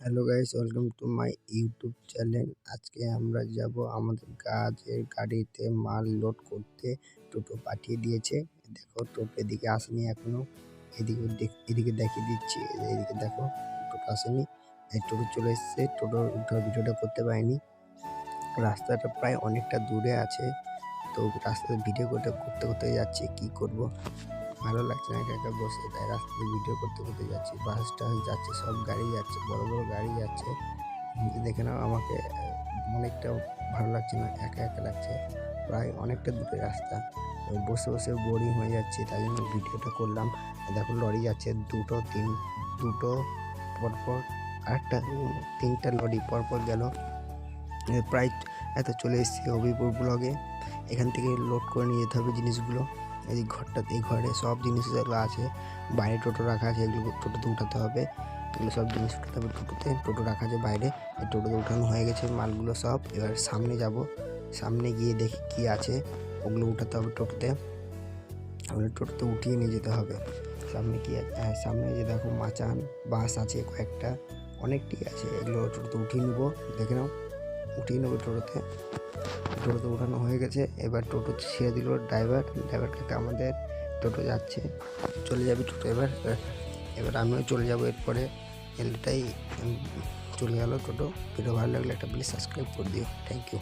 Hello guys welcome to my YouTube channel আজকে আমরা যাব আমাদের কাজের গাড়িতে মাল লোড করতে। টোটো পাঠিয়ে দিয়েছে। দেখো, টোটো এদিকে আসেনি এখনও। এদিকে এদিকে দেখিয়ে দিচ্ছি। এদিকে দেখো, টোটো আসেনি। টোটো চলে এসছে। টোটোর ভিডিওটা করতে পারিনি। রাস্তাটা প্রায় অনেকটা দূরে আছে। তো রাস্তায় ভিডিও করতে করতে করতে যাচ্ছি। কি করব? ভালো লাগছে না, একা একা বসে তাই রাস্তায় ভিডিও করতে করতে যাচ্ছি। বাস টাস যাচ্ছে, সব গাড়ি যাচ্ছে, বড় বড় গাড়ি যাচ্ছে। দেখে নাও আমাকে অনেকটা ভালো লাগছে না, একা একা লাগছে। প্রায় অনেকটা দূরে রাস্তা। বসে বসে বোরিং হয়ে যাচ্ছে, তাই জন্য ভিডিওটা করলাম। দেখো লরি যাচ্ছে, দুটো তিন, দুটো পরপর আরেকটা তিনটা লরি পরপর গেল। প্রায় এত চলে এসেছি হবিপুর ব্লগে এখান থেকে লোড করে নিয়ে যেতে হবে জিনিসগুলো। এই ঘরটা, এই ঘরে সব জিনিস যেগুলো আছে। বাইরে টোটো রাখা আছে, এগুলো টোটোতে উঠাতে হবে। এগুলো সব জিনিস উঠাতে হবে টোটোতে, টোটো রাখা আছে বাইরে। এই টোটোতে উঠানো হয়ে গেছে, মালগুলো সব। এবার সামনে যাব। সামনে গিয়ে দেখি কি আছে। ওগুলো উঠাতে হবে টোটোতে। তাহলে টোটোতে উঠিয়ে নিয়ে যেতে হবে। সামনে কি? হ্যাঁ সামনে যে দেখো মাচান বাস আছে কয়েকটা। অনেকটি আছে, এগুলো টোটোতে উঠিয়ে নেব। দেখে নাও। উঠিয়ে নেব টোটোতে। টোটোতে উঠানো হয়ে গেছে। এবার টোটো ছেড়ে দিল ড্রাইভার। ড্রাইভারকে আমাদের টোটো যাচ্ছে। চলে যাবে টোটো এবার- এবার আমিও চলে যাব এরপরে। এলটাই চলে গেলো টোটো। ভিডিও ভালো লাগলে একটা প্লিজ সাবস্ক্রাইব করে দিও। Thank you